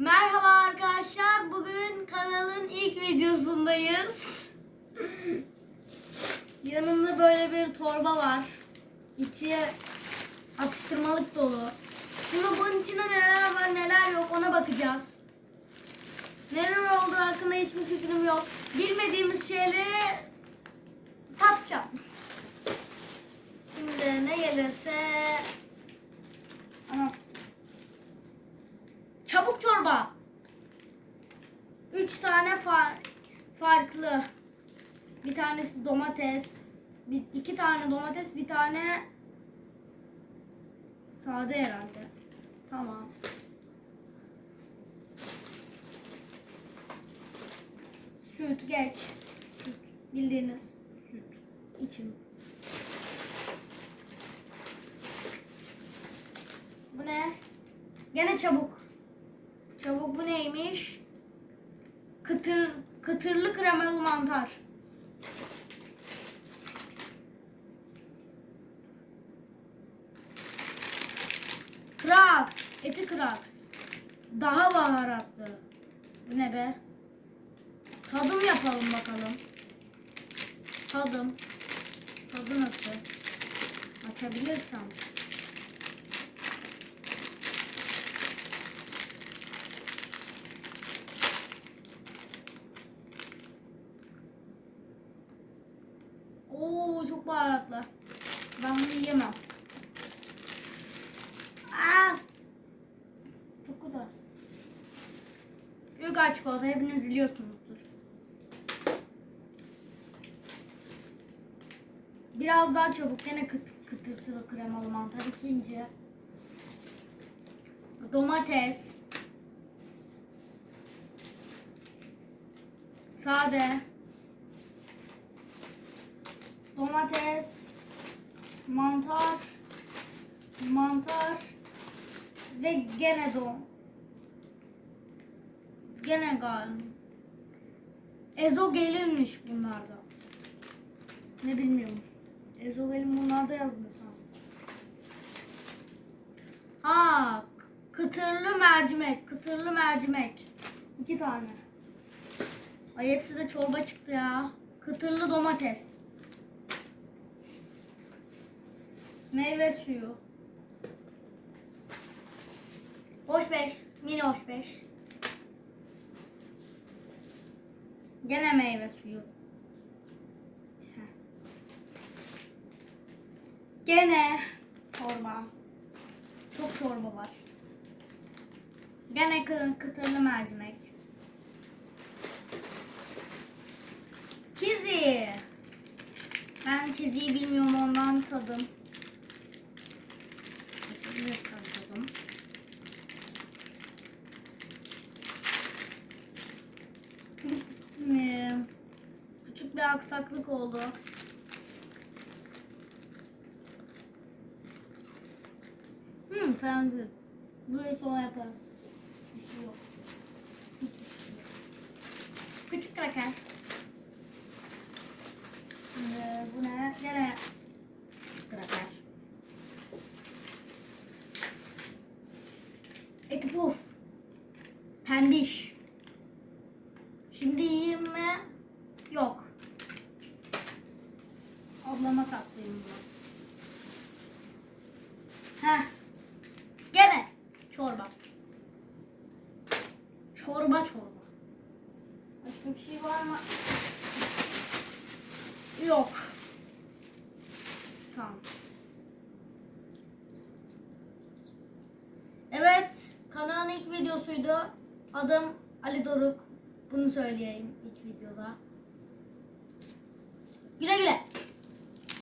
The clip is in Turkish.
Merhaba arkadaşlar. Bugün kanalın ilk videosundayız. Yanımda böyle bir torba var. İçi atıştırmalık dolu. Şimdi bunun içinde neler var neler yok ona bakacağız. Neler olduğu hakkında hiçbir fikrim yok. Bilmediğimiz şeyleri tapacağım. Şimdi ne gelirse... Ana. Çabuk çorba. Üç tane far, farklı. Bir tanesi domates. Bir, iki tane domates, bir tane sade herhalde. Tamam. Süt geç. Süt. Bildiğiniz süt. İçim. Bu ne? Gene çabuk. Çabuk bu neymiş? Kıtır, kıtırlı kremalı mantar. Kraks. Eti kraks. Daha baharatlı. Bu ne be? Tadım yapalım bakalım. Tadım. Tadı nasıl? Açabilirsem. Oo çok baharatlı. Ben bunu yiyemem. Aa! Çok güzel. Yugar çikolata hepiniz biliyorsunuzdur. Biraz daha çabuk gene kıt, kıtırtılı kremalı mantar ikinci. Domates. Sade. Domates. Mantar. Mantar. Ve gene don. Gene galiba. Ezogelinmiş bunlarda. Ne bilmiyorum. Ezogelin bunlarda yazmıyor. Ha, kıtırlı mercimek, kıtırlı mercimek. İki tane. Ay hepsi de çorba çıktı ya. Kıtırlı domates. Meyve suyu. Hoş beş. Mini hoş beş. Gene meyve suyu. Gene çorba. Çok çorba var. Gene kı- kıtırlı mercimek. Çizi. Ben çiziyi bilmiyorum ondan tadım. Biraz tadım. Ee, Küçük bir aksaklık oldu. Hmm, tamam değil. Burayı sonra yaparız. Bir şey yok. Küçük kraker. Şimdi bu ne? Gene kraker. Eti puf. Pembiş. Şimdi yiyeyim mi? Yok. Ablama saklayayım bunu. Heh. Gene çorba. Çorba çorba. Başka bir şey var mı? Yok. Tamam. Evet, kanalın ilk videosuydu. Adım Ali Doruk. Bunu söyleyeyim ilk videoda. Güle güle.